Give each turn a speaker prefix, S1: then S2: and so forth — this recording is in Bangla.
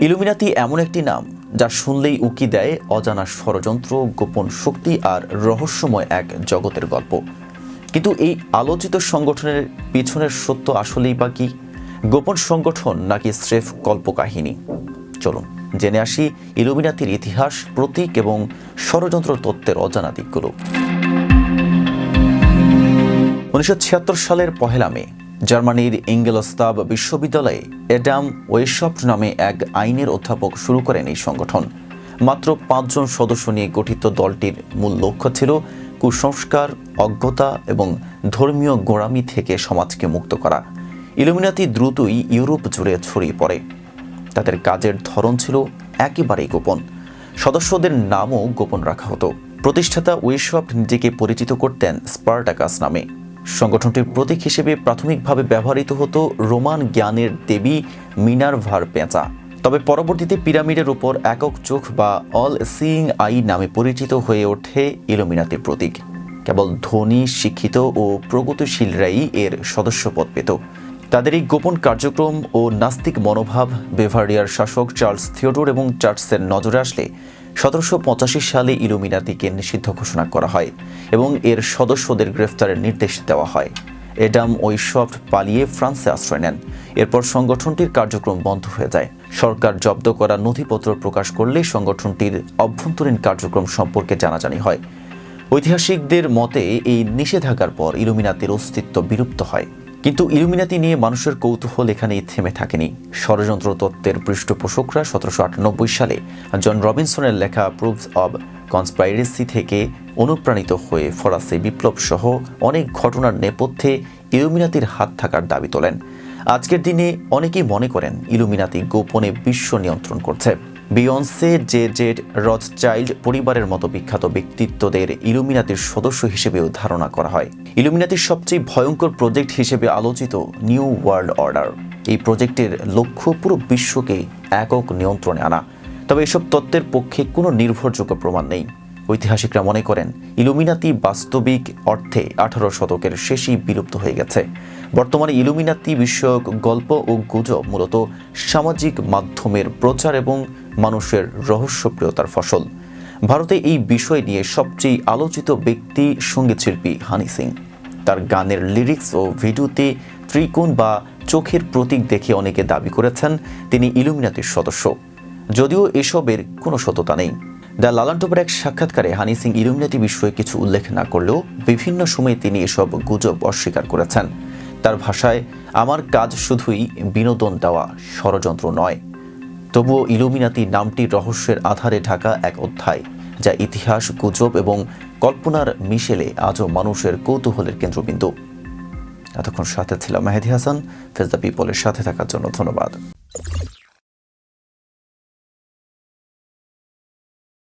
S1: ইলুমিনাতি এমন একটি নাম যা শুনলেই উকি দেয় অজানা ষড়যন্ত্র, গোপন শক্তি আর রহস্যময় এক জগতের গল্প। কিন্তু এই আলোচিত সংগঠনের পিছনের সত্য আসলেই বা কি? গোপন সংগঠন নাকি স্রেফ কল্পকাহিনী? চলুন, জেনে আসি ইলুমিনাতির ইতিহাস, প্রতীক এবং ষড়যন্ত্র তত্ত্বের অজানা দিকগুলো। উনিশশো ছিয়াত্তর সালের পহেলা মে জার্মানির ইঙ্গেলস্তাব বিশ্ববিদ্যালয়ে এডাম ওয়েশফট নামে এক আইনের অধ্যাপক শুরু করেন এই সংগঠন। মাত্র পাঁচজন সদস্য নিয়ে গঠিত দলটির মূল লক্ষ্য ছিল কুসংস্কার, অজ্ঞতা এবং ধর্মীয় গোড়ামি থেকে সমাজকে মুক্ত করা। ইলুমিনাতি দ্রুতই ইউরোপ জুড়ে ছড়িয়ে পড়ে। তাদের কাজের ধরন ছিল একেবারেই গোপন। সদস্যদের নামও গোপন রাখা হতো। প্রতিষ্ঠাতা ওয়েশপ নিজেকে পরিচিত করতেন স্পার্টাকাস নামে। সংগঠনটির প্রতীক হিসেবে প্রাথমিকভাবে ব্যবহৃত হতো রোমান জ্ঞানের দেবী মিনারভার পেঁচা। তবে পরবর্তীতে পিরামিডের উপর একক চোখ বা অল সিইং আই নামে পরিচিত হয়ে ওঠে ইলুমিনাতির প্রতীক। কেবল ধনী, শিক্ষিত ও প্রগতিশীলরাই এর সদস্যপদ পেত। তাদের এই গোপন কার্যক্রম ও নাস্তিক মনোভাব, বেভারিয়ার শাসক চার্লস থিওডোর এবং চার্লসের নজরে আসলে সতেরোশো পঁচাশি সালে ইলুমিনাতিকে নিষিদ্ধ ঘোষণা করা হয় এবং এর সদস্যদের গ্রেফতারের নির্দেশ দেওয়া হয়। এডাম ওইসফট পালিয়ে ফ্রান্সে আশ্রয় নেন। এরপর সংগঠনটির কার্যক্রম বন্ধ হয়ে যায়। সরকার জব্দ করা নথিপত্র প্রকাশ করলে সংগঠনটির অভ্যন্তরীণ কার্যক্রম সম্পর্কে জানাজানি হয়। ঐতিহাসিকদের মতে, এই নিষেধাজ্ঞার পর ইলুমিনাতির অস্তিত্ব বিলুপ্ত হয়। কিন্তু ইলুমিনাতি নিয়ে মানুষের কৌতূহল এখানেই থেমে থাকেনি। ষড়যন্ত্র তত্ত্বের পৃষ্ঠপোষকরা সতেরোশো আটানব্বই সালে জন রবিনসনের লেখা প্রুভস অব কনস্পাইরেসি থেকে অনুপ্রাণিত হয়ে ফরাসি বিপ্লব সহ অনেক ঘটনার নেপথ্যে ইলুমিনাতির হাত থাকার দাবি তোলেন। আজকের দিনে অনেকেই মনে করেন ইলুমিনাতি গোপনে বিশ্ব নিয়ন্ত্রণ করছে। Beyonce Jay Z Rothschild পরিবারের মতো বিখ্যাত ব্যক্তিত্বদের ইলুমিনাতির সদস্য হিসেবেও ধারণা করা হয়। ইলুমিনাতির সবচেয়ে ভয়ঙ্কর প্রজেক্ট হিসেবে আলোচিত নিউ ওয়ার্ল্ড অর্ডার এই প্রজেক্টের লক্ষ্য পুরো বিশ্বকে একক নিয়ন্ত্রণে আনা। তবে এসব তত্ত্বের পক্ষে কোনো নির্ভরযোগ্য প্রমাণ নেই। ঐতিহাসিকরা মনে করেন, ইলুমিনাতি বাস্তবিক অর্থে আঠারো শতকের শেষেই বিলুপ্ত হয়ে গেছে। বর্তমানে ইলুমিনাতি বিষয়ক গল্প ও গুজব মূলত সামাজিক মাধ্যমের প্রচার এবং মানুষের রহস্যপ্রিয়তার ফসল। ভারতে এই বিষয় নিয়ে সবচেয়ে আলোচিত ব্যক্তি সঙ্গীতশিল্পী হানি সিং। তার গানের লিরিক্স ও ভিডিওতে ত্রিকোণ বা চোখের প্রতীক দেখে অনেকে দাবি করেছেন, তিনি ইলুমিনাতির সদস্য। যদিও এসবের কোনো সততা নেই। দ্য লালান্টোপের এক সাক্ষাৎকারে হানি সিং ইলুমিনাতি বিষয়ে কিছু উল্লেখ না করলেও বিভিন্ন সময়ে তিনি এসব গুজব অস্বীকার করেছেন। তার ভাষায়, আমার কাজ শুধুই বিনোদন দেওয়া, ষড়যন্ত্র নয়। তবুও ইলুমিনাতি নামটি রহস্যের আধারে ঢাকা এক অধ্যায়, যা ইতিহাস, গুজব এবং কল্পনার মিশেলে আজও মানুষের কৌতূহলের কেন্দ্রবিন্দু। এতক্ষণ সাথে ছিলাম মেহেদি হাসান ফেজ দ্য পিপলের সাথে থাকার জন্য ধন্যবাদ।